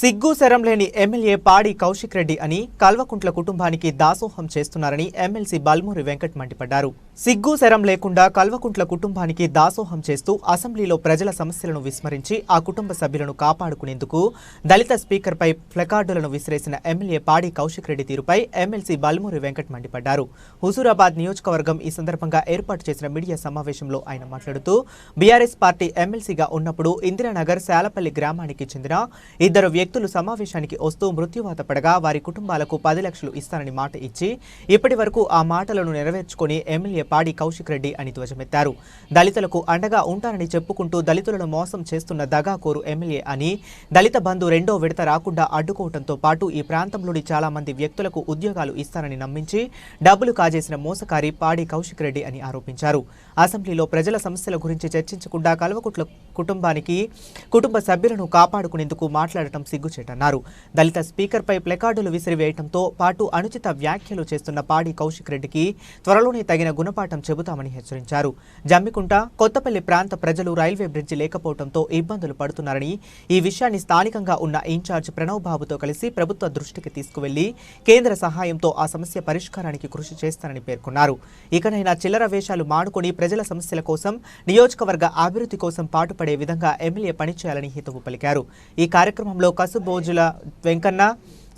సిగ్గు శరం లేని ఎమ్మెల్యే పాడి కౌశిక్ రెడ్డి అని కల్వకుంట్ల కుటుంబానికి దాసోహం చేస్తున్నారని ఎమ్మెల్సీ బల్మూరి వెంకట్ మండిపడ్డారు. సిగ్గు శరం లేకుండా కల్వకుంట్ల కుటుంబానికి దాసోహం చేస్తూ అసెంబ్లీలో ప్రజల సమస్యలను విస్మరించి ఆ కుటుంబ సభ్యులను కాపాడుకునేందుకు దళిత స్పీకర్పై ప్లకార్డులను విసిరేసిన ఎమ్మెల్యే పాడి కౌశిక్ రెడ్డి తీరుపై ఎమ్మెల్సీ బల్మూరి వెంకట్ మండిపడ్డారు. హుజూరాబాద్ నియోజకవర్గం ఈ సందర్భంగా ఏర్పాటు చేసిన మీడియా సమావేశంలో ఆయన మాట్లాడుతూ బీఆర్ఎస్ పార్టీ ఎమ్మెల్సీగా ఉన్నప్పుడు ఇందిరానగర్ శాలపల్లి గ్రామానికి చెందిన ఇద్దరు వ్యక్తులు సమావేశానికి వస్తూ మృత్యువాత పడగా వారి కుటుంబాలకు పది లక్షలు ఇస్తానని మాట ఇచ్చి ఇప్పటి వరకు ఆ మాటలను నెరవేర్చుకొని ఎమ్మెల్యే పాడి కౌశిక్ రెడ్డి అని ధ్వజమెత్తారు. దళితులకు అండగా ఉంటానని చెప్పుకుంటూ దళితులను మోసం చేస్తున్న దగాకోరు ఎమ్మెల్యే అని దళిత బంధు రెండో విడత రాకుండా అడ్డుకోవడంతో పాటు ఈ ప్రాంతంలోని చాలా మంది వ్యక్తులకు ఉద్యోగాలు ఇస్తానని నమ్మించి డబ్బులు కాజేసిన మోసకారి పాడి కౌశిక్ రెడ్డి అని ఆరోపించారు. అసెంబ్లీలో ప్రజల సమస్యల గురించి చర్చించకుండా కల్వకుట్ల కుటుంబానికి కుటుంబ సభ్యులను కాపాడుకునేందుకు మాట్లాడటం సిగ్గుచేటన్నారు దళిత స్పీకర్పై ప్లకార్డులు విసిరివేయడంతో పాటు అనుచిత వ్యాఖ్యలు చేస్తున్న పాడి కౌశిక్ రెడ్డికి త్వరలోనే తగిన గుణపాఠం చెబుతామని హెచ్చరించారు. జమ్మికుంట కొత్తపల్లి ప్రాంత ప్రజలు రైల్వే బ్రిడ్జి లేకపోవడంతో ఇబ్బందులు పడుతున్నారని ఈ విషయాన్ని స్థానికంగా ఉన్న ఇన్ఛార్జ్ ప్రణవ్ బాబుతో కలిసి ప్రభుత్వ దృష్టికి తీసుకువెళ్ళి కేంద్ర సహాయంతో ఆ సమస్య పరిష్కారానికి కృషి చేస్తానని పేర్కొన్నారు. ఇకనైనా చిల్లర వేషాలు మానుకొని ప్రజల సమస్యల కోసం నియోజకవర్గ అభివృద్ధి కోసం పాటుపడే విధంగా ఎమ్మెల్యే పనిచేయాలని హితవు పలికారు. ఈ కార్యక్రమంలో కసుబోజుల వెంకన్న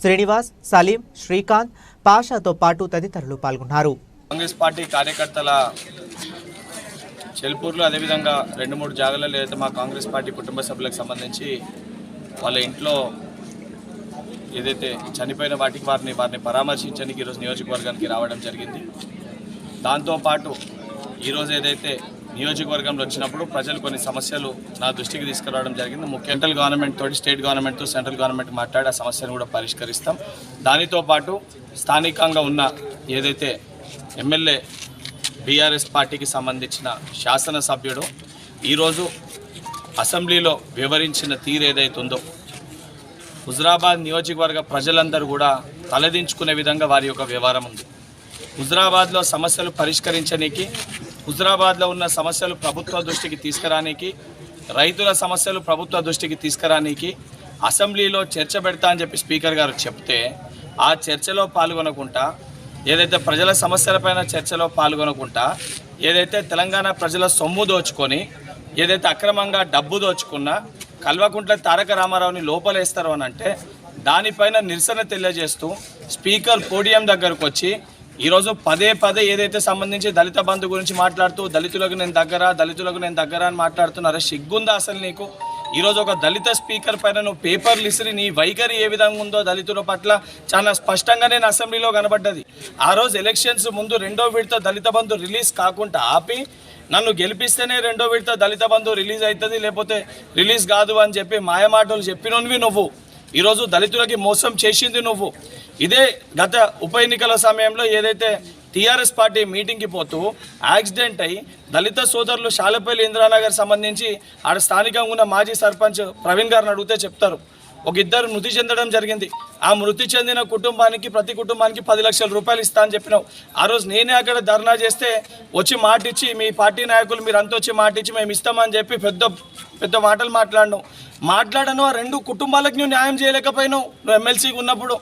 శ్రీనివాస్ సలీం శ్రీకాంత్ పాషాతో పాటు తదితరులు పాల్గొన్నారు. కాంగ్రెస్ పార్టీ కార్యకర్తల చెల్పూర్లో అదేవిధంగా రెండు మూడు జాగాలలో ఏదైతే మా కాంగ్రెస్ పార్టీ కుటుంబ సభ్యులకు సంబంధించి వాళ్ళ ఇంట్లో ఏదైతే చనిపోయిన వాటికి వారిని వారిని పరామర్శించడానికి ఈరోజు నియోజకవర్గానికి రావడం జరిగింది. దాంతోపాటు ఈరోజు ఏదైతే నియోజకవర్గంలో వచ్చినప్పుడు ప్రజలు కొన్ని సమస్యలు నా దృష్టికి తీసుకురావడం జరిగింది. ముఖ్య సెంట్రల్ గవర్నమెంట్ తోటి స్టేట్ గవర్నమెంట్తో సెంట్రల్ గవర్నమెంట్ మాట్లాడి ఆ సమస్యను కూడా పరిష్కరిస్తాం. దానితో పాటు స్థానికంగా ఉన్న ఏదైతే ఎమ్మెల్యే బీఆర్ఎస్ పార్టీకి సంబంధించిన శాసనసభ్యుడు ఈరోజు అసెంబ్లీలో వివరించిన తీరు ఏదైతే ఉందో హుజరాబాద్ నియోజకవర్గ ప్రజలందరూ కూడా తలదించుకునే విధంగా వారి యొక్క వ్యవహారం ఉంది. హుజరాబాద్లో సమస్యలు పరిష్కరించడానికి హుజరాబాద్లో ఉన్న సమస్యలు ప్రభుత్వ దృష్టికి తీసుకురానికి రైతుల సమస్యలు ప్రభుత్వ దృష్టికి తీసుకురానికి అసెంబ్లీలో చర్చ పెడతా అని చెప్పి స్పీకర్ గారు చెప్తే ఆ చర్చలో పాల్గొనకుండా ఏదైతే ప్రజల సమస్యలపైన చర్చలో పాల్గొనకుండా ఏదైతే తెలంగాణ ప్రజల సొమ్ము దోచుకొని ఏదైతే అక్రమంగా డబ్బు దోచుకున్నా కల్వకుంట్ల తారక రామారావుని లోపలేస్తారు అని అంటే దానిపైన నిరసన తెలియజేస్తూ స్పీకర్ పోడియం దగ్గరకు వచ్చి ఈరోజు పదే పదే ఏదైతే సంబంధించి దళిత బంధు గురించి మాట్లాడుతూ దళితులకు నేను దగ్గర దళితులకు నేను దగ్గర అని మాట్లాడుతున్నారో సిగ్గుందా అసలు నీకు? ఈరోజు ఒక దళిత స్పీకర్ పైన నువ్వు పేపర్లు ఇసిరి నీ వైఖరి ఏ విధంగా ఉందో దళితుల పట్ల చాలా స్పష్టంగా నేను అసెంబ్లీలో కనబడ్డది. ఆ రోజు ఎలక్షన్స్ ముందు రెండో విడత దళిత బంధు రిలీజ్ కాకుండా ఆపి నన్ను గెలిపిస్తేనే రెండో విడత దళిత బంధు రిలీజ్ అవుతుంది లేకపోతే రిలీజ్ కాదు అని చెప్పి మాయమాటలు చెప్పినవి నువ్వు. ఈరోజు దళితులకి మోసం చేసింది నువ్వు. ఇదే గత ఉప ఎన్నికల సమయంలో ఏదైతే టీఆర్ఎస్ పార్టీ మీటింగ్కి పోతూ యాక్సిడెంట్ అయి దళిత సోదరులు శాలపల్లి ఇందిరానగర్ సంబంధించి ఆడ స్థానికంగా ఉన్న మాజీ సర్పంచ్ ప్రవీణ్ గారిని అడిగితే చెప్తారు. ఒక ఇద్దరు మృతి చెందడం జరిగింది. ఆ మృతి చెందిన కుటుంబానికి ప్రతి కుటుంబానికి పది లక్షల రూపాయలు ఇస్తా అని చెప్పినావు. ఆ రోజు నేనే అక్కడ ధర్నా చేస్తే వచ్చి మాటిచ్చి మీ పార్టీ నాయకులు మీరు అంతా వచ్చి మాటిచ్చి మేము ఇస్తామని చెప్పి పెద్ద పెద్ద మాటలు మాట్లాడినావు. మాట్లాడను ఆ రెండు కుటుంబాలకు నువ్వు న్యాయం చేయలేకపోయినావు. నువ్వు ఎమ్మెల్సీగా ఉన్నప్పుడు.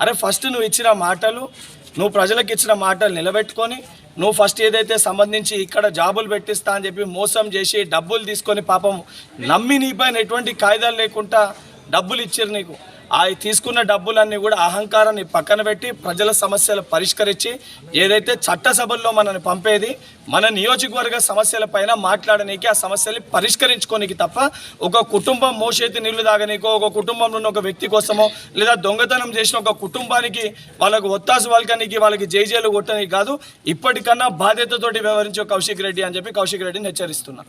అరే ఫస్ట్ నువ్వు ఇచ్చిన మాటలు నువ్వు ప్రజలకు ఇచ్చిన మాటలు నిలబెట్టుకొని నువ్వు ఫస్ట్ ఏదైతే సంబంధించి ఇక్కడ జాబులు పెట్టిస్తా అని చెప్పి మోసం చేసి డబ్బులు తీసుకొని పాపం నమ్మి నీపైన ఎటువంటి కాయిదాలు లేకుండా డబ్బులు ఇచ్చారు నీకు. ఆ తీసుకున్న డబ్బులన్నీ కూడా అహంకారాన్ని పక్కన పెట్టి ప్రజల సమస్యలు పరిష్కరించి ఏదైతే చట్టసభల్లో మనల్ని పంపేది మన నియోజకవర్గ సమస్యల పైన మాట్లాడనీకి ఆ సమస్యల్ని పరిష్కరించుకోనికి తప్ప ఒక కుటుంబం మోసేతి నీళ్ళు తాగనీకో ఒక కుటుంబంలో ఉన్న ఒక వ్యక్తి కోసమో లేదా దొంగతనం చేసిన ఒక కుటుంబానికి వాళ్ళకు ఒత్తాసు వాళ్ళకనికి వాళ్ళకి జైజేలు కొట్టడానికి కాదు ఇప్పటికన్నా బాధ్యతతోటి వ్యవహరించే కౌశిక్ రెడ్డి అని చెప్పి కౌశిక్ రెడ్డిని హెచ్చరిస్తున్నా.